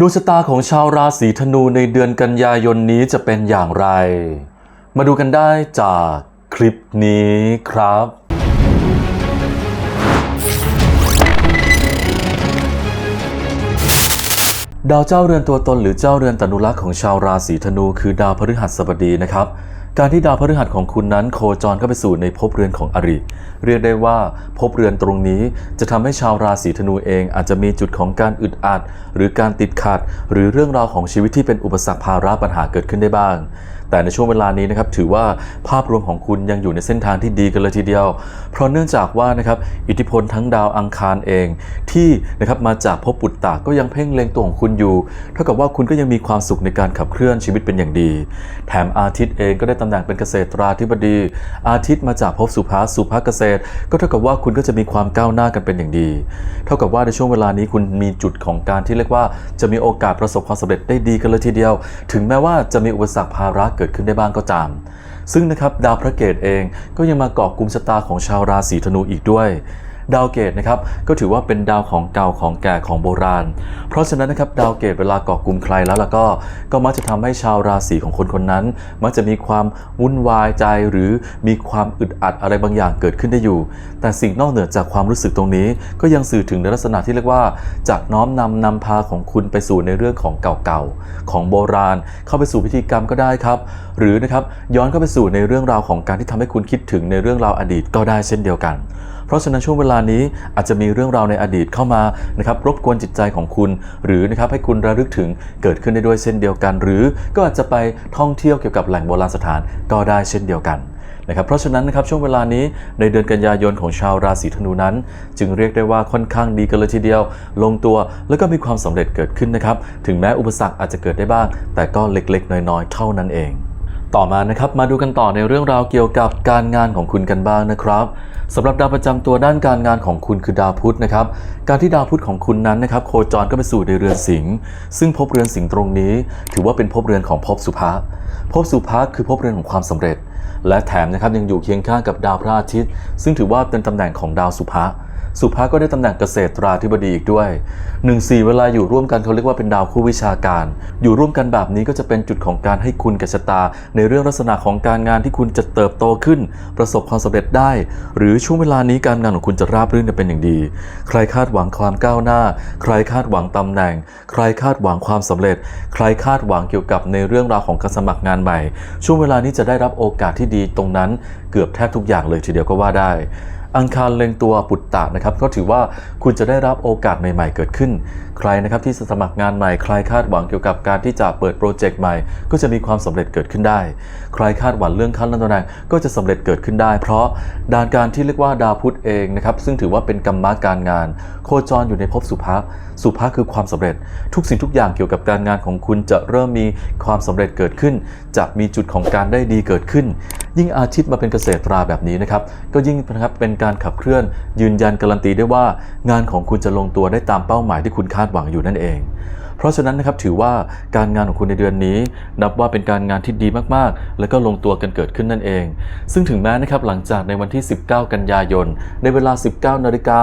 ดวงชะตาของชาวราศีธนูในเดือนกันยายนนี้จะเป็นอย่างไร มาดูกันได้จากคลิปนี้ครับ ดาวเจ้าเรือนตัวตนหรือเจ้าเรือนตนุรักษ์ของชาวราศีธนูคือดาวพฤหัสบดีนะครับ การที่ดาวพฤหัสของคุณนั้นโคจรเข้าไปสู่ในภพเรือนของอริ เรียกได้ว่าภพเรือนตรงนี้จะทำให้ชาวราศีธนูเองอาจจะมีจุดของการอึดอัดหรือการติดขัด หรือเรื่องราวของชีวิตที่เป็นอุปสรรคภาระปัญหาเกิดขึ้นได้บ้างแต่ในช่วงเวลานี้นะครับถือว่าภาพรวมของคุณยังอยู่ในเส้นทางที่ดีกันเลยทีเดียว เพราะเนื่องจากว่านะครับอิทธิพลทั้งดาวอังคารเอง ที่นะครับมาจากภพปุตตะก็ยังเพ่งเล็งตัวของคุณอยู่ เท่ากับว่าคุณก็ยังมีความสุขในการขับเคลื่อนชีวิตเป็นอย่างดี แถมอาทิตย์เองก็ได้ตำแหน่งเป็นเกษตราธิบดี อาทิตย์มาจากภพสุภาสุภาเกษตร ก็เท่ากับว่าคุณก็จะมีความก้าวหน้ากันเป็นอย่างดี เท่ากับว่าในช่วงเวลานี้คุณมีจุดของการที่เรียกว่าจะมีโอกาสประสบความสำเร็จได้ดีกันเลยทีเดียว ถึงแม้ว่าจะมีอุปสรรคภาระเกิดขึ้นได้บ้างก็ตาม ซึ่งนะครับดาวพระเกตเองก็ยังมาเกาะกลุ่มชะตาของชาวราศีธนูอีกด้วย ดาวเกตนะครับก็ถือว่าเป็นดาวของเก่าของแก่ของโบราณ เพราะฉะนั้นนะครับดาวเกตเวลาเกาะกลุ่มใครแล้วล่ะก็ ก็มักจะทำให้ชาวราศีของคนคนนั้น มักจะมีความวุ่นวายใจหรือมีความอึดอัดอะไรบางอย่างเกิดขึ้นได้อยู่ แต่สิ่งนอกเหนือจากความรู้สึกตรงนี้ ก็ยังสื่อถึงในลักษณะที่เรียกว่า จากน้อมนำนำพาของคุณไปสู่ในเรื่องของเก่าๆของโบราณ เข้าไปสู่พิธีกรรมก็ได้ครับหรือนะครับย้อนเข้าไปสู่ในเรื่องราวของการที่ทำให้คุณคิดถึงในเรื่องราวอดีตก็ได้เช่นเดียวกัน เพราะฉะนั้นช่วงเวลานี้อาจจะมีเรื่องราวในอดีตเข้ามานะครับรบกวนจิตใจของคุณ หรือนะครับให้คุณระลึกถึงเกิดขึ้นได้ด้วยเช่นเดียวกัน หรือก็อาจจะไปท่องเที่ยวเกี่ยวกับแหล่งโบราณสถานก็ได้เช่นเดียวกันนะครับเพราะฉะนั้นนะครับช่วงเวลานี้ในเดือนกันยายนของชาวราศีธนูนั้น จึงเรียกได้ว่าค่อนข้างดีกันเลยทีเดียว ลงตัวแล้วก็มีความสำเร็จเกิดขึ้นนะครับ ถึงแม้อุปสรรคอาจจะเกิดได้บ้าง แต่ก็เล็กๆ น้อยๆ เท่านั้นเอง ต่อมานะครับมาดูกันต่อในเรื่องราวเกี่ยวกับการงานของคุณกันบ้างนะครับสำหรับดาวประจำตัวด้านการงานของคุณคือดาวพุธนะครับ การที่ดาวพุธของคุณนั้นนะครับโคจรก็ไปสู่ในเรือนสิงห์ซึ่งภพเรือนสิงห์ตรงนี้ ถือว่าเป็นภพเรือนของภพสุภะภพสุภะคือภพเรือนของความสำเร็จ และแถมนะครับยังอยู่เคียงข้างกับดาวพระอาทิตย์ ซึ่งถือว่าเป็นตำแหน่งของดาวสุภะ สุภาก็ได้ตำแหน่งเกษตราธิบดีอีกด้วย1นสี่เวลาอยู่ร่วมกันเขาเรียกว่าเป็นดาวคู่วิชาการ อยู่ร่วมกันแบบนี้ก็จะเป็นจุดของการให้คุณกับชะตา ในเรื่องลักษณะของการงานที่คุณจะเติบโตขึ้น ประสบความสำเร็จได้ หรือช่วงเวลานี้การงานของคุณจะราบรื่นกันเป็นอย่างดี ใครคาดหวังความก้าวหน้า ใครคาดหวังตำแหน่ง ใครคาดหวังความสำเร็จ ใครคาดหวังเกี่ยวกับในเรื่องราวของการสมัครงานใหม่ ช่วงเวลานี้จะได้รับโอกาสที่ดีตรงนั้น เกือบแทบทุกอย่างเลยทีเดียวก็ว่าได้ อังคารเล็งตัวปุตตะนะครับก็ถือว่าคุณจะได้รับโอกาสใหม่ ๆ เกิดขึ้น ใครนะครับที่จะสมัครงานใหม่ใครคาดหวังเกี่ยวกับการที่จะเปิดโปรเจกต์ใหม่ ก็จะมีความสำเร็จเกิดขึ้นได้ ใครคาดหวังเรื่องขั้นตำแหน่งก็จะสำเร็จเกิดขึ้นได้ เพราะดานการที่เรียกว่าดาวพุธเองนะครับซึ่งถือว่าเป็นกรรมการงาน โคจรอยู่ในภพสุภะสุภะคือความสำเร็จ ทุกสิ่งทุกอย่างเกี่ยวกับการงานของคุณจะเริ่มมีความสำเร็จเกิดขึ้น จะมีจุดของการได้ดีเกิดขึ้นยิ่งอาทิตย์มาเป็นเกษตราแบบนี้นะครับ ก็ยิ่งนะครับเป็นการขับเคลื่อนยืนยันการันตีได้ว่า งานของคุณจะลงตัวได้ตามเป้าหมายที่คุณคาดหวังอยู่นั่นเอง เพราะฉะนั้นนะครับถือว่าการงานของคุณในเดือนนี้ นับว่าเป็นการงานที่ดีมากๆ และก็ลงตัวกันเกิดขึ้นนั่นเอง ซึ่งถึงแม้นะครับหลังจากในวันที่ 19 กันยายน ในเวลา 19นาฬิกา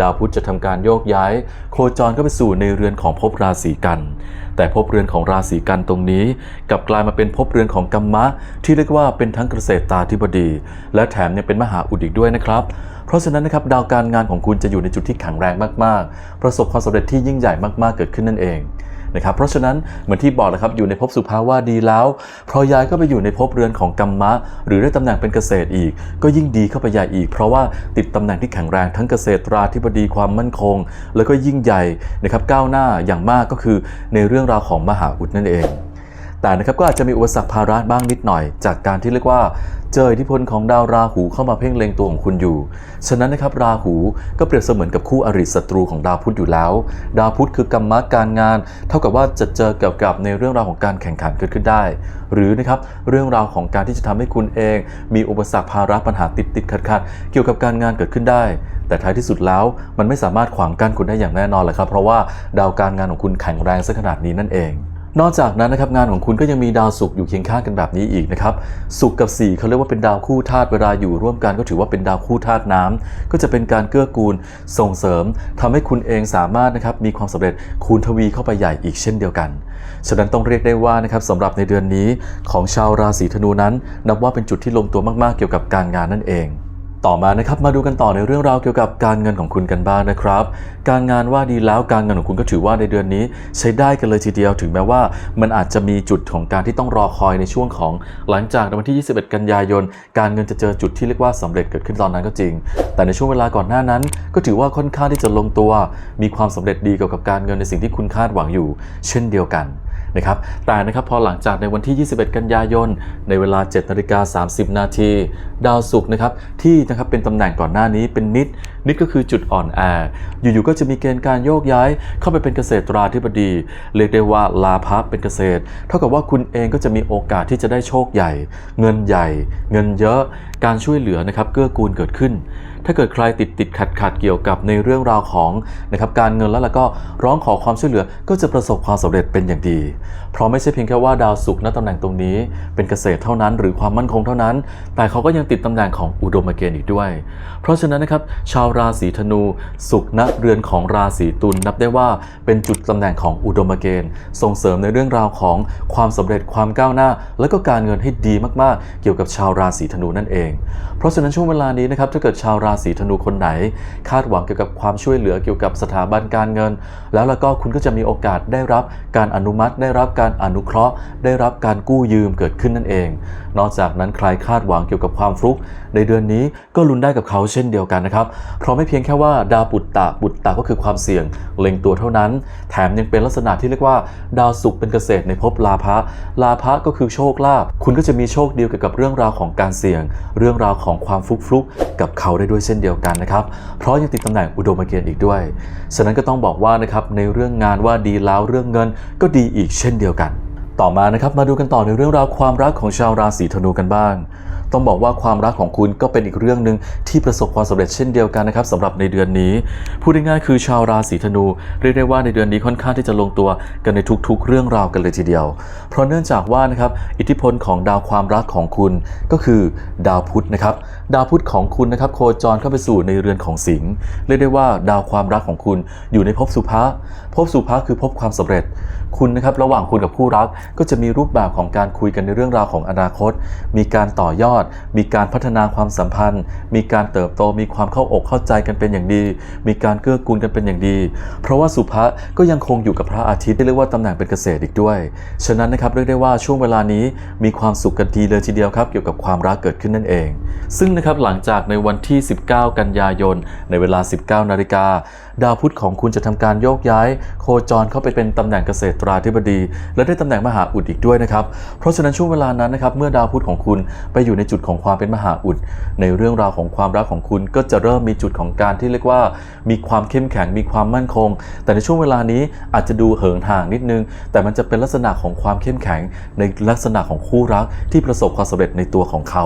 ดาวพุธจะทำการโยกย้าย โคจรเข้าไปสู่ในเรือนของภพราศีกัน แต่ภพเรือนของราศีกันตรงนี้กลับกลายมาเป็นภพเรือนของกัมมะ ที่เรียกว่าเป็นทั้งเกษตรตาธิบดี และแถมยังเป็นมหาอุดอีกด้วยนะครับเพราะฉะนั้นนะครับดาวการงานของคุณจะอยู่ในจุดที่แข็งแรงมาก ๆ ประสบความสำเร็จที่ยิ่งใหญ่มาก ๆ เกิดขึ้นนั่นเอง นะครับเพราะฉะนั้นเหมือนที่บอกนะครับอยู่ในภพสุภาวะดีแล้วพอย้ายก็ไปอยู่ในภพเรือนของกัมมะ หรือได้ตำแหน่งเป็นเกษตรอีก ก็ยิ่งดีเข้าไปใหญ่อีก เพราะว่าติดตำแหน่งที่แข็งแรงทั้งเกษตราธิบดีความมั่นคง แล้วก็ยิ่งใหญ่นะครับก้าวหน้าอย่างมากก็คือในเรื่องราวของมหาอุดนั่นเอง แต่นะครับก็อาจจะมีอุปสรรคภาระบ้างนิดหน่อย จากการที่เรียกว่า เจออิทธิพลของดาวราหูเข้ามาเพ่งเล็งตัวของคุณอยู่ ฉะนั้นนะครับราหูก็เปรียบเสมือนกับคู่อริศัตรูของดาวพุธอยู่แล้ว ดาวพุธคือกรรมะการงาน เท่ากับว่าจะเจอเกี่ยวกับในเรื่องราวของการแข่งขันเกิดขึ้นได้ หรือนะครับเรื่องราวของการที่จะทำให้คุณเอง มีอุปสรรคภาระปัญหาติดติดขัดขัดเกี่ยวกับการงานเกิดขึ้นได้ แต่ท้ายที่สุดแล้วมันไม่สามารถขวางกั้นคุณได้อย่างแน่นอนเลยครับ เพราะว่าดาวการงานของคุณแข็งแรงซะขนาดนี้นั่นเอง นอกจากนั้นนะครับงานของคุณก็ยังมีดาวศุกร์อยู่เคียงข้างกันแบบนี้อีกนะครับศุกร์กับสี่เขาเรียกว่าเป็นดาวคู่ธาตุเวลาอยู่ร่วมกันก็ถือว่าเป็นดาวคู่ธาตุน้ำก็จะเป็นการเกื้อกูลส่งเสริมทำให้คุณเองสามารถนะครับมีความสำเร็จคูณทวีเข้าไปใหญ่อีกเช่นเดียวกัน ฉะนั้นต้องเรียกได้ว่านะครับสำหรับในเดือนนี้ของชาวราศีธนูนั้น นับว่าเป็นจุดที่ลงตัวมากๆเกี่ยวกับการงานนั่นเอง ต่อมานะครับมาดูกันต่อในเรื่องราวเกี่ยวกับการเงินของคุณกันบ้างนะครับ การงานว่าดีแล้วการเงินของคุณก็ถือว่าในเดือนนี้ ใช้ได้กันเลยทีเดียวถึงแม้ว่า มันอาจจะมีจุดของการที่ต้องรอคอยในช่วงของ หลังจากวันที่ 21 กันยายน การเงินจะเจอจุดที่เรียกว่าสำเร็จเกิดขึ้นตอนนั้นก็จริง แต่ในช่วงเวลาก่อนหน้านั้น ก็ถือว่าค่อนข้างที่จะลงตัว มีความสำเร็จดีเกี่ยวกับการเงินในสิ่งที่คุณคาดหวังอยู่ เช่นเดียวกัน นะครับแต่นะครับพอหลังจากในวันที่ 21 กันยายน ในเวลา7นาฬิกา30 นาที ดาวศุกร์นะครับที่นะครับเป็นตำแหน่งก่อนหน้านี้เป็นนิด นิดก็คือจุดอ่อนแอ อยู่ๆก็จะมีเกณฑ์การโยกย้ายเข้าไปเป็นเกษตราธิบดี เรียกได้ว่าลาพับเป็นเกษตร เท่ากับว่าคุณเองก็จะมีโอกาสที่จะได้โชคใหญ่ เงินใหญ่ เงินเยอะการช่วยเหลือนะครับเกื้อกูลเกิดขึ้น ถ้าเกิดใครติดติดขัดขัดเกี่ยวกับในเรื่องราวของนะครับการเงินแล้วแล้วก็ร้องขอความช่วยเหลือก็จะประสบความสำเร็จเป็นอย่างดี เพราะไม่ใช่เพียงแค่ว่าดาวศุกร์ณตำแหน่งตรงนี้ เป็นเกษตรเท่านั้น หรือความมั่นคงเท่านั้น แต่เขาก็ยังติดตำแหน่งของอุดมเกณฑ์อีกด้วย เพราะฉะนั้นนะครับชาวราศีธนูศุกร์ณเรือนของราศีตุลนับได้ว่าเป็นจุดตำแหน่งของอุดมเกณฑ์ ส่งเสริมในเรื่องราวของความสำเร็จความก้าวหน้า และก็การเงินให้ดีมากๆ เกี่ยวกับชาวราศีธนูนั่นเอง เพราะฉะนั้นช่วงเวลานี้นะครับถ้าเกิดชาวราศีธนูคนไหน คาดหวังเกี่ยวกับความช่วยเหลือเกี่ยวกับสถาบันการเงิน แล้วแล้วก็คุณก็จะมีโอกาสได้รับการอนุมัติ ได้รับการอนุเคราะห์ ได้รับการกู้ยืมเกิดขึ้นนั่นเอง นอกจากนั้นใครคาดหวังเกี่ยวกับความฟลุก ในเดือนนี้ก็ลุ้นได้กับเขาเช่นเดียวกันนะครับเพราะไม่เพียงแค่ว่าดาวปุตตะปุตตะก็คือความเสี่ยงเล็งตัวเท่านั้น แถมยังเป็นลักษณะที่เรียกว่า ดาวศุกร์เป็นเกษตรในภพลาภะลาภะก็คือโชคลาภคุณก็จะมีโชคเดียวเกี่ยวกับเรื่องราวของการเสี่ยง เรื่องราวของความฟลุกฟุกกับเขาได้ด้วยเช่นเดียวกันนะครับ เพราะยังติดตำแหน่งอุดมเกณฑ์อีกด้วย ฉะนั้นก็ต้องบอกว่านะครับในเรื่องงานว่าดีแล้วเรื่องเงินก็ดีอีกเช่นเดียวกัน ต่อมานะครับมาดูกันต่อในเรื่องราวความรักของชาวราศีธนูกันบ้าง ต้องบอกว่าความรักของคุณก็เป็นอีกเรื่องหนึ่งที่ประสบความสำเร็จเช่นเดียวกันนะครับสำหรับในเดือนนี้ พูดง่ายๆคือชาวราศีธนู เรียกได้ว่าในเดือนนี้ค่อนข้างที่จะลงตัวกันในทุกๆ เรื่องราวกันเลยทีเดียว เพราะเนื่องจากว่านะครับอิทธิพลของดาวความรักของคุณก็คือดาวพุธนะครับดาวพุธของคุณนะครับโคจรเข้าไปสู่ในเรือนของสิงห์เรียกได้ว่าดาวความรักของคุณอยู่ในภพสุภะภพสุภะคือภพความสำเร็จ คุณนะครับระหว่างคุณกับคู่รักก็จะมีรูปแบบของการคุยกันในเรื่องราวของอนาคต มีการต่อยอด มีการพัฒนาความสัมพันธ์ มีการเติบโตมีความเข้าอกเข้าใจกันเป็นอย่างดี มีการเกื้อกูลกันเป็นอย่างดี เพราะว่าสุภะก็ยังคงอยู่กับพระอาทิตย์เรียกว่าตำแหน่งเป็นเกษตรอีกด้วย ฉะนั้นนะครับเรียกได้ว่าช่วงเวลานี้มีความสุขกันดีเลยทีเดียวครับ เกี่ยวกับความรักเกิดขึ้นนั่นเอง ซึ่งนะครับหลังจากในวันที่ 19 กันยายน ในเวลา 19 นาฬิกา ดาวพุธของคุณจะทำการโยกย้าย โคจรเข้าไปเป็นตำแหน่งเกษตราธิบดี และได้ตำแหน่งมหาอุดอีกด้วยนะครับ เพราะฉะนั้นช่วงเวลานั้นนะครับ เมื่อดาวพุธของคุณไปอยู่ในจุดของความเป็นมหาอุด ในเรื่องราวของความรักของคุณก็จะเริ่มมีจุดของการที่เรียกว่า มีความเข้มแข็งมีความมั่นคง แต่ในช่วงเวลานี้อาจจะดูเหินห่างนิดนึง แต่มันจะเป็นลักษณะของความเข้มแข็ง ในลักษณะของคู่รักที่ประสบความสำเร็จในตัวของเขา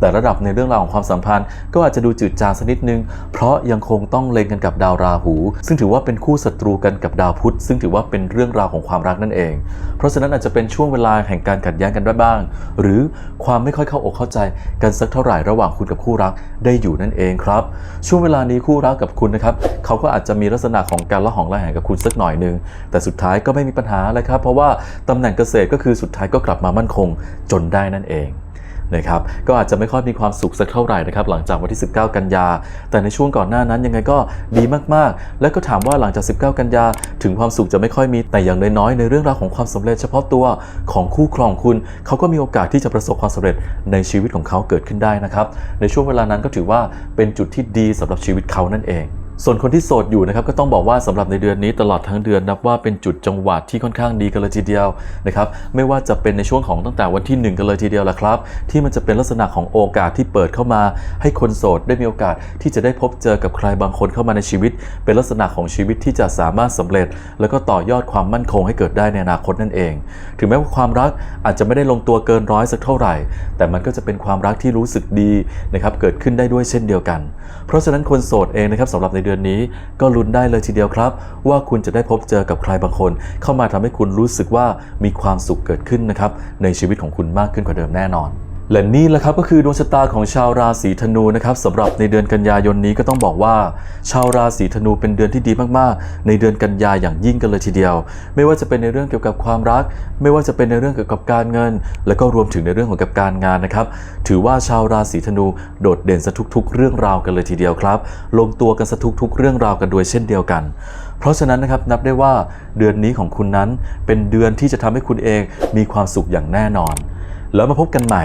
แต่ระดับในเรื่องราวของความสัมพันธ์ ก็อาจจะดูจืดจางสักนิดนึง เพราะยังคงต้องเล็งกันกับดาวราหูซึ่งถือว่าเป็นคู่ศัตรูกันกับดาวพุธ ซึ่งถือว่าเป็นเรื่องราวของความรักนั่นเอง เพราะฉะนั้นอาจจะเป็นช่วงเวลาแห่งการขัดแย้งกันได้บ้าง หรือความไม่ค่อยเข้าอกเข้าใจกันสักเท่าไหร่ระหว่างคุณกับคู่รักได้อยู่นั่นเองครับ ช่วงเวลานี้คู่รักกับคุณนะครับเขาก็อาจจะมีลักษณะของการละหองละแหงกับคุณสักหน่อยหนึงแต่สุดท้ายก็ไม่มีปัญหาเลยครับ เพราะว่าตำแหน่งเกษตรก็คือสุดท้ายก็กลับมามั่นคงจนได้นั่นเอง นะครับก็อาจจะไม่ค่อยมีความสุขสักเท่าไหร่นะครับหลังจากวันที่ 19 กันยา แต่ในช่วงก่อนหน้านั้นยังไงก็ดีมากๆ และก็ถามว่าหลังจาก 19 กันยา ถึงความสุขจะไม่ค่อยมีแต่อย่างน้อยๆในเรื่องราวของความสำเร็จเฉพาะตัวของคู่ครองคุณ เขาก็มีโอกาสที่จะประสบความสำเร็จในชีวิตของเขาเกิดขึ้นได้นะครับในช่วงเวลานั้นก็ถือว่าเป็นจุดที่ดีสำหรับชีวิตเขานั่นเอง ส่วนคนที่โสดอยู่นะครับก็ต้องบอกว่าสำหรับในเดือนนี้ตลอดทั้งเดือนนับว่าเป็นจุดจังหวะที่ค่อนข้างดีกันเลยทีเดียวนะครับไม่ว่าจะเป็นในช่วงของตั้งแต่วันที่ 1 กันเลยทีเดียวละครับ ที่มันจะเป็นลักษณะของโอกาสที่เปิดเข้ามา ให้คนโสดได้มีโอกาสที่จะได้พบเจอกับใครบางคนเข้ามาในชีวิต เป็นลักษณะของชีวิตที่จะสามารถสำเร็จ แล้วก็ต่อยอดความมั่นคงให้เกิดได้ในอนาคตนั่นเอง ถึงแม้ว่าความรักอาจจะไม่ได้ลงตัวเกินร้อยสักเท่าไหร่ แต่มันก็จะเป็นความรักที่รู้สึกดีนะครับเกิดขึ้นได้ด้วยเช่นเดียวกัน เพราะฉะนั้นคนโสดเองนะครับสำหรับในเดือนเดือนนี้ก็ลุ้นได้เลยทีเดียวครับ ว่าคุณจะได้พบเจอกับใครบางคน เข้ามาทำให้คุณรู้สึกว่ามีความสุขเกิดขึ้นนะครับในชีวิตของคุณมากขึ้นกว่าเดิมแน่นอน และนี่แหละครับก็คือดวงชะตาของชาวราศีธนูนะครับสำหรับในเดือนกันยายนนี้ก็ต้องบอกว่า ชาวราศีธนูเป็นเดือนที่ดีมากๆ ในเดือนกันยาอย่างยิ่งกันเลยทีเดียว ไม่ว่าจะเป็นในเรื่องเกี่ยวกับความรัก ไม่ว่าจะเป็นในเรื่องเกี่ยวกับการเงิน และก็รวมถึงในเรื่องของกับการงานนะครับ ถือว่าชาวราศีธนูโดดเด่นซะทุกๆ เรื่องราวกันเลยทีเดียวครับ ลงตัวกันซะทุกๆ เรื่องราวกันด้วยเช่นเดียวกันเพราะฉะนั้นนะครับนับได้ว่าเดือนนี้ของคุณนั้นเป็นเดือนที่จะทำให้คุณเองมีความสุขอย่างแน่นอน แล้วมาพบกันใหม่